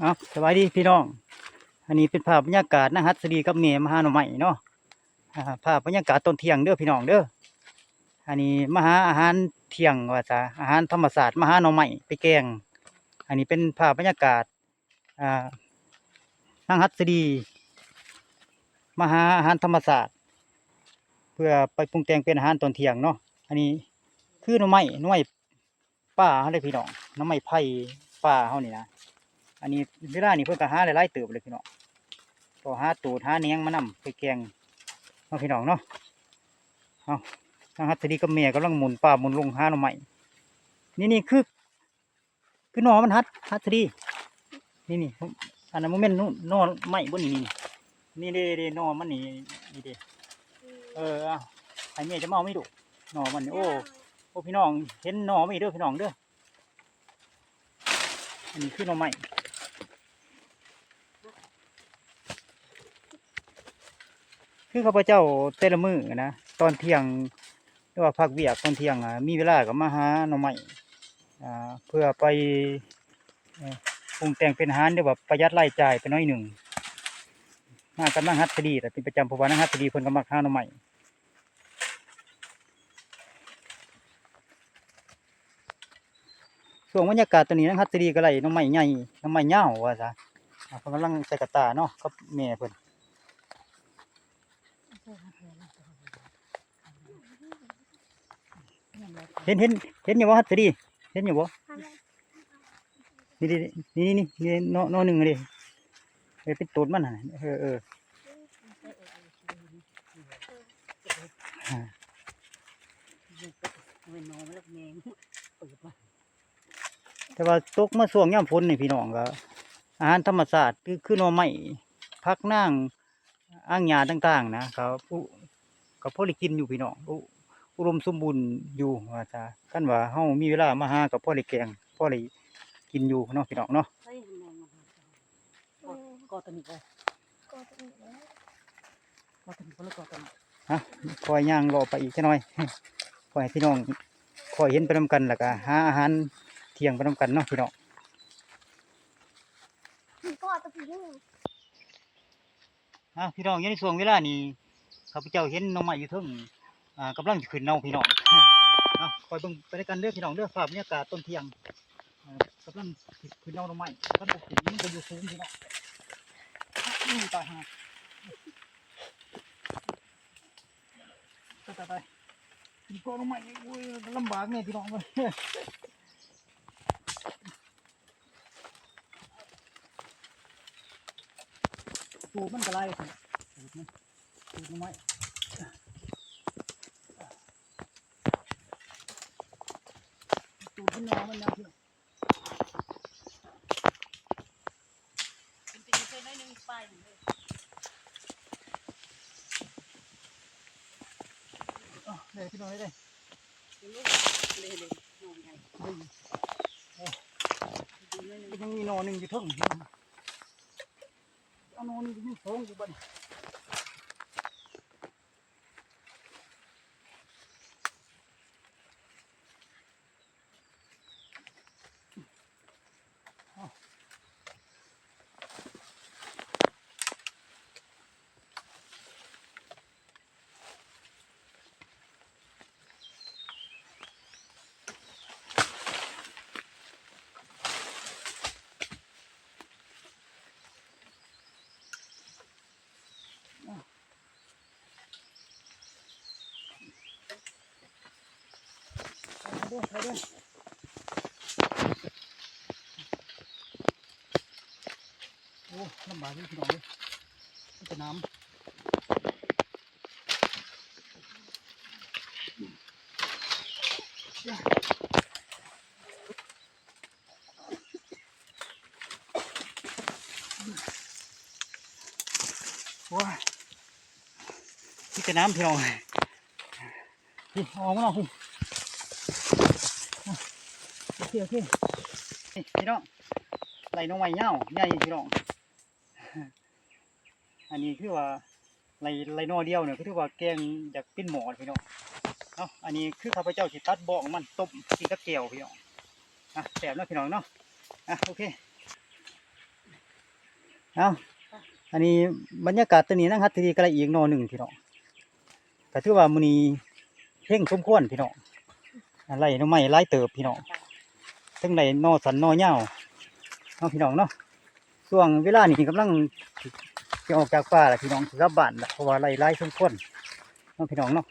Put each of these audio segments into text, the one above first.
เอาสวัสดีพี่น้อง อันนี้เป็นภาพบรรยากาศนะฮัตสดีกับเมมหาหน่อใหม่เนาะภาพบรรยากาศตอนเที่ยงเด้อพี่น้องเด้อ อันนี้มหาอาหารเที่ยงว่าจะอาหารธรรมศาสตร์มหาหน่อใหม่ไปแกง อันนี้เป็นภาพบรรยากาศอ่านั่งฮัตสดีมหาอาหารธรรมศาสตร์ เพื่อไปปรุงแต่งเป็นอาหารตอนเที่ยงเนาะ อันนี้คือหน่อไม้หน่อไม้ป่าเฮาเลยพี่น้องหน่อไม้ไผ่ป่าเฮานี่นะ อันนี้เวลานี่เพิ่นก็หาหลายๆเติบเลยพี่น้องก็หาตูดหาเนียงมานํไปแกงเนาพี่น้องเนาะเอาทางฮัตสดีกับเมียกำลังหมุนป่าหมุนลงหาหน่อไม้นี่นี่คือคือหนอมันฮัตฮัตสดีนี่นี่อันนั้นโมเมนต์นู่นหนอไม้บนนี่นี่นี่เด้เด้หนอมันนี่นี่เด้เออเอาให้เมียจะมาเอาไม่ดุหนอมันโอ้โอ้พี่น้องเห็นหนอไหมเด้อพี่น้องเด้ออันนี้คือหนอไม้ คือข้าพเจ้าแต่ละมือนะตอนเที่ยงหรือว่าพักเวียกตอนเที่ยงมีเวลาก็มาหาหน่อไม้อ่เพื่อไปปรุงแต่งเป็นอาหารเดี๋ยวแบบประหยัดรายจ่ายไปน้อยหนึ่งมากำลังฮัตคดีแต่เป็นประจำเพราะว่านักฮัตคดีเพิ่นก็มักหาหน่อไม้ช่วงบรรยากาศตอนนี้นักฮัตคดีก็ไล่หน่อไม้ใหญ่น่อไม้ยาวว่าซะอ่าเพิ่นกำลังใส่กระตาเนาะกับแม่เพิ่น เห็นเห็นเห็นอยู่บ่ฮัตสดีเห็นอยู่บ่นี่ดินี่นี่นี่นี่นอนอนหนึ่งเลยเออเป็นตูดมันน่ะเออเอออ่าแต่ว่าตกมาช่วงย่ำฝนนี่พี่น้องก็อาหารธรรมชาติคือคือหน่อไม้พักนั่ง อ่างหญ้าต่าง ๆ นะเขาผู้ก็พอได้กินอยู่พี่น้องอุอุดมสมบูรณ์อยู่ว่าจ้ากันว่าเฮามีเวลามาหากับพ่อได้แกงพ่อได้กินอยู่เนาะพี่น้องเนาะใช่แมงมันก็ก็ตัวนี้ก็ก็จะมีแล้วก็ตัวนี้ก็แล้วก็ตัวนี้ฮะคอยย่างรอไปอีกแค่น้อยคอยให้พี่น้องคอยเห็นไปนำกันแล้วก็หาอาหารเที่ยงไปนำกันเนาะพี่น้องมีก็จะผี นะพี่น้องยังในช่วงเวลานี้ข้าพเจ้าเห็นน้องใหม่อยู่เทึงอ่ากำลังขึ้นเนาพี่น้องเอาคอยเบิ่งไปด้วยกันเด้อพี่น้องเด้อภาพบรรยากาศต้นเทียงกำลังขึ้นเนาน้องใหม่ท่านบอกถึงมันก็อยู่สูงพี่น้องอืมตายฮะตายตายตายขึ้นเกาะหน้องใหม่โอ้ยลำบากเนี่ยพี่น้องเลย ตูมันก็ไล่สิตูมันตูมันไม่ตูดมันนอนมันนะพี่นองเป็นปีเคยน้อยหนึงไปเลยเลยพี่น้องเลยเลยเลยเลยนอนไงยดูน้อยหนึงมันยังมีหนอนหนึ่งอยู่เทั้งเอาหนอนหนึ่ งอยู่สองอ ด้วยไปด้วยโอ้ลำบากเลยพี่น้องเลยมันจะน้ำว้าที่จะน้ำเพี่น้องพี่ออกมาหน่อยพี่โอเค โอเคพี่น้องไหลน้องใหม่เง่าใหญ่พี่น้อง อันนี้คือว่าไหลไหลนอเดียวเนี่ยคือว่าแกงจากปิ้นหมอพี่น้องเนาะอันนี้คือข้าพเจ้าสิตัดบอกมันต้มกินกับแก้วพี่น้องอะแสบเนาะพี่น้องเนาะอะโอเคเอาอันนี้บรรยากาศตัวนี้นะครับทีนี้ก็ละอีกนอหนึ่งพี่น้องก็ถือว่ามือนี้เพ่งสมควรพี่น้องอะไรน่องไม้หลายเติบพี่น้อง ทั้งในนอสันนอยาวเนาะพี่น้องเนาะช่วงเวลานี้กำลังจะออกจากป่าแหละพี่น้องสิกลับบ้านละเพราะว่าไรไล่สมควรเนาะพี่น้องเนาะ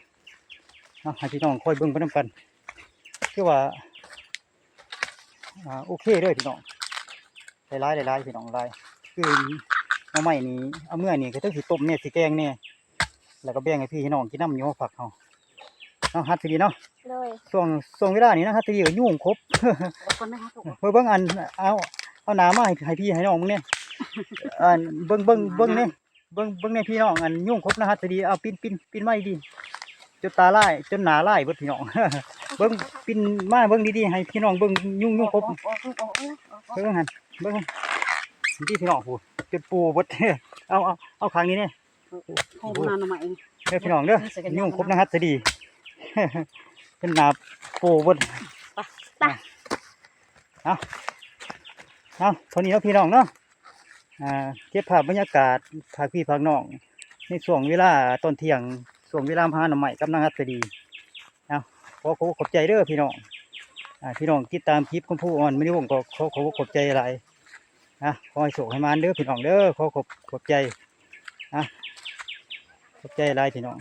เอาให้พี่น้องคอยเบิ่งไปนํกันคือว่าอ่าโอเคเลยพี่น้องหลายๆหลายๆพี่น้องหลายคือเอาใหม่นี้เอาเมื่อนี้ก็ต้องสิต้มเนี่ยสิแกงเนี่ยแล้วก็แบ่งให้พี่น้องกินน้ำโยผักเขา นาะฮัตสิดีเนาะเลยช่วงช่วงเวลานี้นะฮัตสิดีก็ยุ่งครบเอาคนไม่ฮักถูกเบิ่งเบิ่งอันเอาเอาหนามาให้ให้พี่ให้น้องมึงเนี่ยอันเบิ่งเบิ่งเบิ่งเนี่ยเบิ่งเบิ่งเนี่ยพี่น้องอันยุ่งครบนะฮัตสิดีเอาปิ้นปิ้นปิ้นไม้ดีจนตาลายจนหนาลายเบิดพี่น้องเบิ่งปิ้นมาเบิ่งดีๆให้พี่น้องเบิ่งยุ่งยุ่งครบเบิ่งหันเบิ่งที่พี่น้องพูดเป็นปูบดเอาเอาเอาครั้งนี้เนี่ยให้มานานหน่อยเด้อพี่น้องเด้อยุ่งครบนะครับจะดี เป็นหนาปูบดเอาเอาเท่านี้แล้วพี่น้องเนาะอ่าเก็บภาพบรรยากาศภาคพี่ภาคน้องในช่วงเวลาตอนเที่ยงช่วงเวลาพาหน่อใหม่กับนางฮัตจะดีเอาขอขอขอบใจเด้อพี่น้องอ่าพี่น้องติดตามคลิปของผู้อ่อนไม่ได้วงก็ขอขอขอบใจอะไรนะขอให้โชคให้มานเด้อพี่น้องเด้อขอขอบขอบใจนะขอบใจหลายพี่น้อง